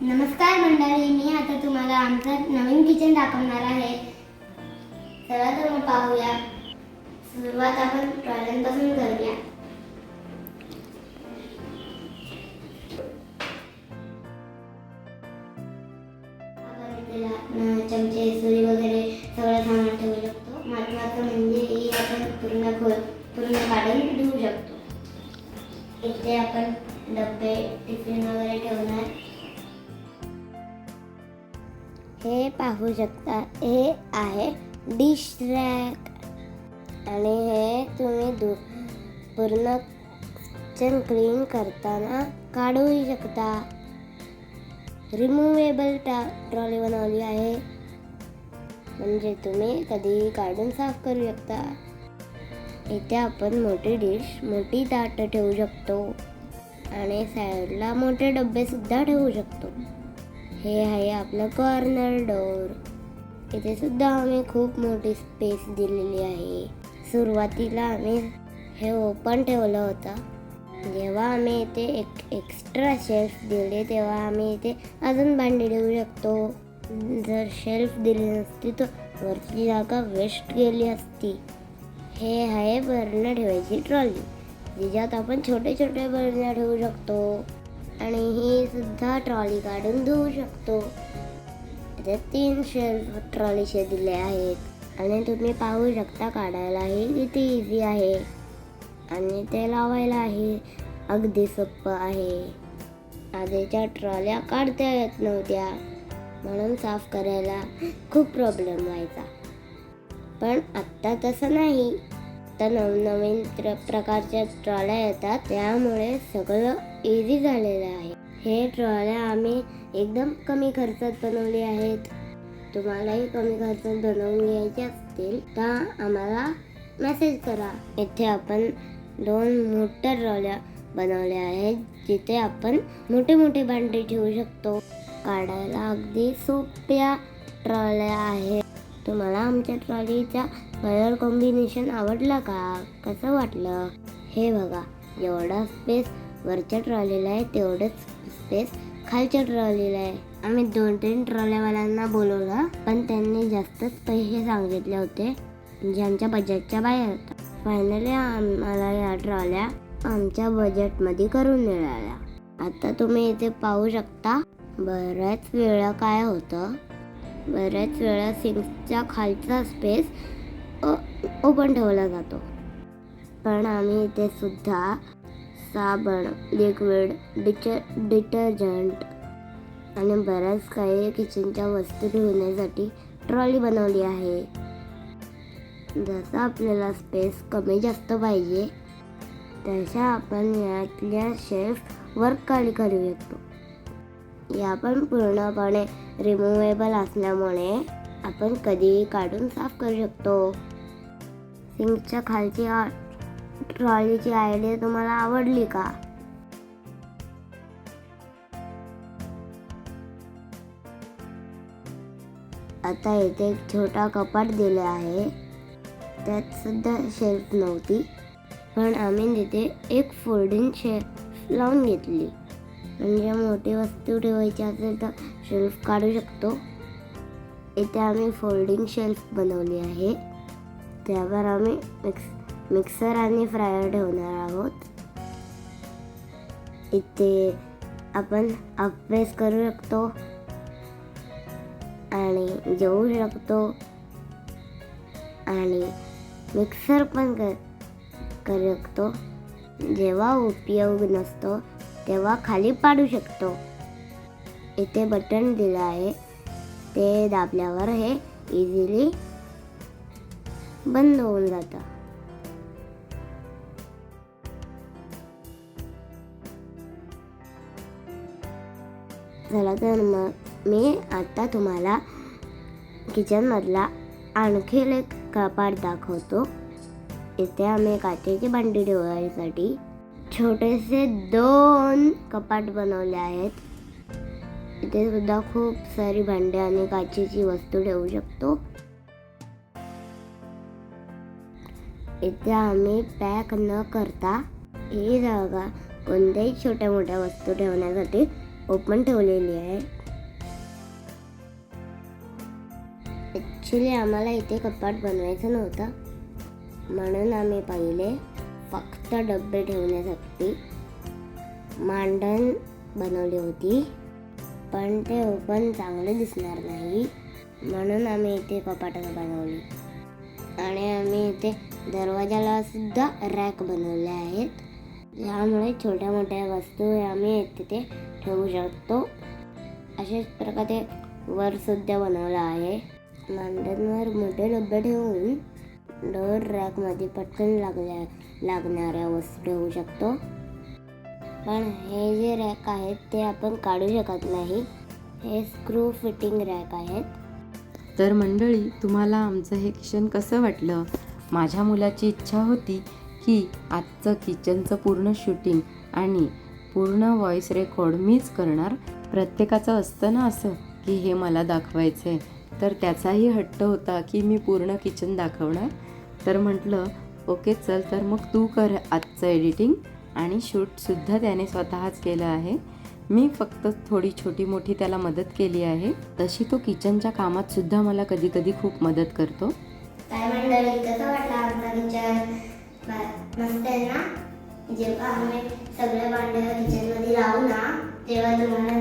नमस्कार मंडळी मी आता तुम्हाला आमचं नवीन किचन दाखवणार आहे. चला तर मग पाहूया. सुरुवात आपण टॉयलेटपासून करूया. चमचे सुरी वगैरे सगळं सामान ठेवू शकतो. महत्वाचं म्हणजे ही आपण पूर्ण खोल पूर्ण काढून ठेवू शकतो. इथे आपण डबे टिफिन वगैरे ठेवणार. हे पाहू शकता हे आहे डिश रॅक. आणि हे तुम्ही दु पूर्ण किचन क्लीन करताना काढूही शकता. रिमुवेबल टा ट्रॉली बनवली आहे. म्हणजे तुम्ही कधी काढून साफ करू शकता. इथे आपण मोठी डिश मोठी ताटं ठेवू शकतो. आणि साईडला मोठे डब्बेसुद्धा ठेवू शकतो. हे आहे आपलं कॉर्नर डोर इथे सुद्धा आम्ही खूप मोठी स्पेस दिलेली आहे. सुरुवातीला आम्ही हे ओपन ठेवलं होतं. जेव्हा आम्ही इथे एक एक्स्ट्रा शेल्फ दिले तेव्हा आम्ही इथे अजून भांडी ठेवू शकतो. जर शेल्फ दिली नसती तर वरची जागा वेस्ट गेली असती. हे आहे बरणं ठेवायची ट्रॉली जिच्यात आपण छोटे छोटे बर्न ठेवू शकतो. आणि ही सुद्धा ट्रॉली काढून धुवू शकतो. इथे तीन शेल्फ ट्रॉलीचे दिले आहेत. आणि तुम्ही पाहू शकता काढायलाही किती इझी आहे. आणि ते लावायलाही अगदी सोपं आहे. आधीच्या ट्रॉल्या काढता येत नव्हत्या. म्हणून साफ करायला खूप प्रॉब्लेम व्हायचा. पण आत्ता तसं नाही. आता नवनवीन प्र प्रकारच्या ट्रॉल्या येतात. त्यामुळे सगळं इझी झालेलं आहे. हे ट्रॉल्या आम्ही एकदम कमी खर्चात बनवले आहेत. तुम्हालाही कमी खर्चात बनवून घ्यायचे असतील तर आम्हाला मेसेज करा. इथे आपण दोन मोठ्या ट्रॉल्या बनवल्या आहेत जिथे आपण मोठे मोठे भांडे ठेवू शकतो. काढायला अगदी सोप्या ट्रॉल्या आहेत तुम्हाला आमच्या ट्रॉलीचा कलर कॉम्बिनेशन आवडला का? कसं वाटलं? हे बघा एवढा स्पेस वरच्या ट्रॉलीला आहे तेवढंच स्पेस खालच्या ट्रॉलीला आहे. आम्ही दोन तीन ट्रॉल्यावाल्यांना बोलवलं पण त्यांनी जास्तच पैसे सांगितले होते म्हणजे आमच्या बजेटच्या बाहेर होता. फायनली आम्हाला या ट्रॉल्या आमच्या बजेटमध्ये करून मिळाल्या. आता तुम्ही इथे पाहू शकता बऱ्याच वेळा काय होतं. बऱ्याच वेळा सिंकच्या खालचा स्पेस ओपन ठेवला जातो. पण आम्ही इथे सुद्धा साबण लिक्विड डिच डिटर्जंट आणि बऱ्याच काही किचनच्या वस्तू ठेवण्यासाठी ट्रॉली बनवली आहे. जसं आपल्याला स्पेस कमी जास्त पाहिजे तशा आपण यातल्या शेल्फ वर खाली करू शकतो. या पण पूर्णपणे रिमुवेबल असल्यामुळे आपण कधीही काढून साफ करू शकतो. सिंकच्या खालची आ- ट्रॉलीची आयडिया तुम्हाला आवडली का? आता येथे एक छोटा कपाट दिला आहे. त्यात सुद्धा शेल्फ नव्हती पण आम्ही तिथे एक फोल्डिंग शेल्फ लावून घेतली. म्हणजे मोठी वस्तू ठेवायची असेल तर शेल्फ काढू शकतो. इथे आम्ही फोल्डिंग शेल्फ बनवली आहे. त्यावर आम्ही मिक्स मिक्सर आणि फ्रायर ठेवणार आहोत. इथे आपण अभ्यास करू शकतो आणि जेवू शकतो आणि मिक्सर पण कर करू शकतो. जेव्हा उपयोग नसतो तेव्हा खाली पाडू शकतो. इथे बटन दिलं आहे. ते दाबल्यावर हे इझिली बंद होऊन जातं. चला तर मग मी आत्ता तुम्हाला किचनमधला आणखी एक कपाट दाखवतो. इथे आम्ही काचेची भांडी ठेवायसाठी छोटेसे दोन कपाट बनवले आहेत. इथे सुद्धा खूप सारी भांडी आणि काचेची वस्तू ठेवू शकतो. इथे आम्ही पॅक न करता ही जागा कोणत्याही छोट्या मोठ्या वस्तू ठेवण्यासाठी ओपन ठेवलेली आहे. ॲक्च्युली आम्हाला इथे कपाट बनवायचं नव्हतं. म्हणून आम्ही पाहिले फक्त डबे ठेवण्यासाठी मांडण बनवली होती. पण ते ओपन चांगले दिसणार नाही. म्हणून आम्ही इथे कपाटं बनवली. आणि आम्ही इथे दरवाजाला सुद्धा रॅक बनवले आहेत. यामुळे छोट्या मोठ्या वस्तू आम्ही तिथे ठेवू शकतो. अशाच प्रकारे वर सुद्धा बनवलं आहे. मांडणवर मोठे डब्बे ठेवून डोर रॅकमध्ये पटकन लागल्या लागणाऱ्या वस्तू ठेवू शकतो. पण हे जे रॅक आहेत ते आपण काढू शकत नाही. हे स्क्रू फिटिंग रॅक आहेत. तर मंडळी तुम्हाला आमचं हे किचन कसं वाटलं? माझ्या मुलाची इच्छा होती की आजचं किचनचं पूर्ण शूटिंग आणि पूर्ण व्हॉइस रेकॉर्ड मीच करणार? प्रत्येकाचं असतं ना असं की हे मला दाखवायचं आहे तर त्याचाही हट्ट होता की मी पूर्ण किचन दाखवणार. तर म्हटलं ओके चल तर मग तू कर आजचं एडिटिंग आणि शूटसुद्धा त्याने स्वतःच केलं आहे. मी फक्त थोडी छोटी मोठी त्याला मदत केली आहे. तशी तो किचनच्या कामात सुद्धा मला कधी कधी खूप मदत करतो. काय मस्त आहे ना? जेव्हा आम्ही सगळे भांडे किचनमध्ये लावू ना तेव्हा तुम्हाला